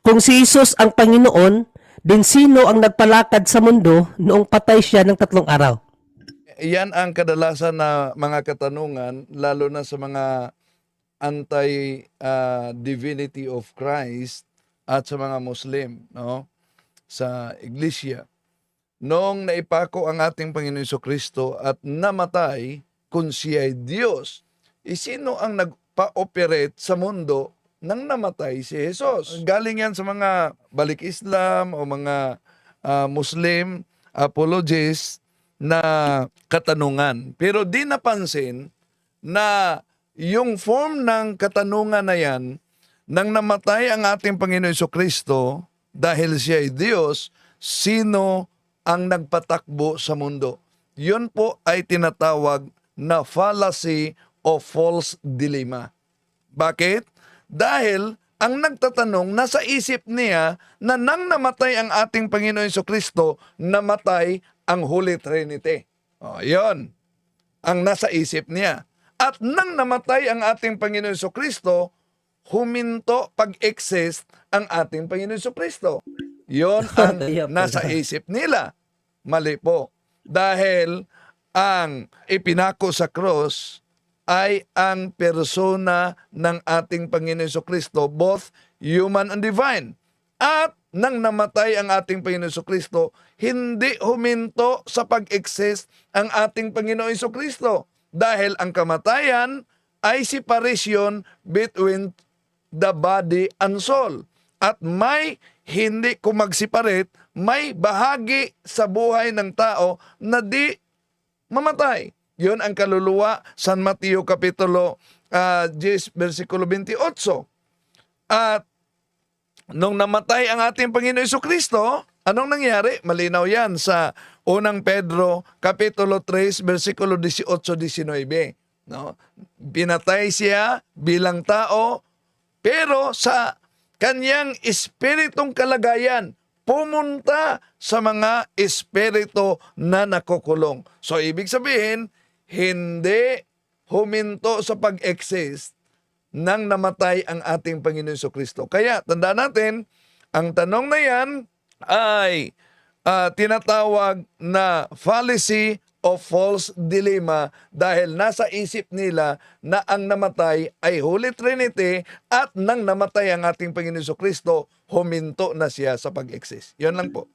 kung si Jesus ang Panginoon, din sino ang nagpalakad sa mundo noong patay siya ng tatlong araw? Yan ang kadalasan na mga katanungan, lalo na sa mga anti-divinity of Christ at sa mga Muslim, no? Sa iglesia. Noong naipako ang ating Panginoon Kristo at namatay kung siya ay Diyos, eh, sino ang nagpa-operate sa mundo nang namatay si Jesus? Galing yan sa mga balik Islam o mga ah, Muslim apologists na katanungan. Pero di napansin na yung form ng katanungan na yan, nang namatay ang ating Panginoon Hesus Kristo dahil siya ay Diyos, sino ang nagpatakbo sa mundo? Yun po ay tinatawag na fallacy o false dilemma. Bakit? Dahil ang nagtatanong, nasa isip niya na nang namatay ang ating Panginoon Hesus Kristo, namatay ang Holy Trinity. O, yun. Ang nasa isip niya. At nang namatay ang ating Panginoon Hesus Kristo, huminto pag-exist ang ating Panginoon Hesus Kristo. Yun ang nasa isip nila. Mali po. Dahil ang ipinako sa cross ay ang persona ng ating Panginoon Kristo, both human and divine. At nang namatay ang ating Panginoon Kristo, hindi huminto sa pag-exist ang ating Panginoon Kristo. Dahil ang kamatayan ay separation between the body and soul. At may hindi kung magseparate, may bahagi sa buhay ng tao na di mamatay. Yun ang kaluluwa San Mateo Kapitulo ah, 10 versikulo 28. At nung namatay ang ating Panginoon Hesus Kristo, anong nangyari? Malinaw yan sa unang Pedro Kapitulo 3 versikulo 18-19. No? Pinatay siya bilang tao, pero sa kanyang espiritong kalagayan, pumunta sa mga espiritu na nakukulong. So, ibig sabihin, hindi huminto sa pag-exist nang namatay ang ating Panginoon Hesus Kristo. Kaya, tanda natin, ang tanong na yan ay ah, tinatawag na fallacy o false dilemma dahil nasa isip nila na ang namatay ay Holy Trinity at nang namatay ang ating Panginoon Kristo, huminto na siya sa pag-exist. Yun lang po.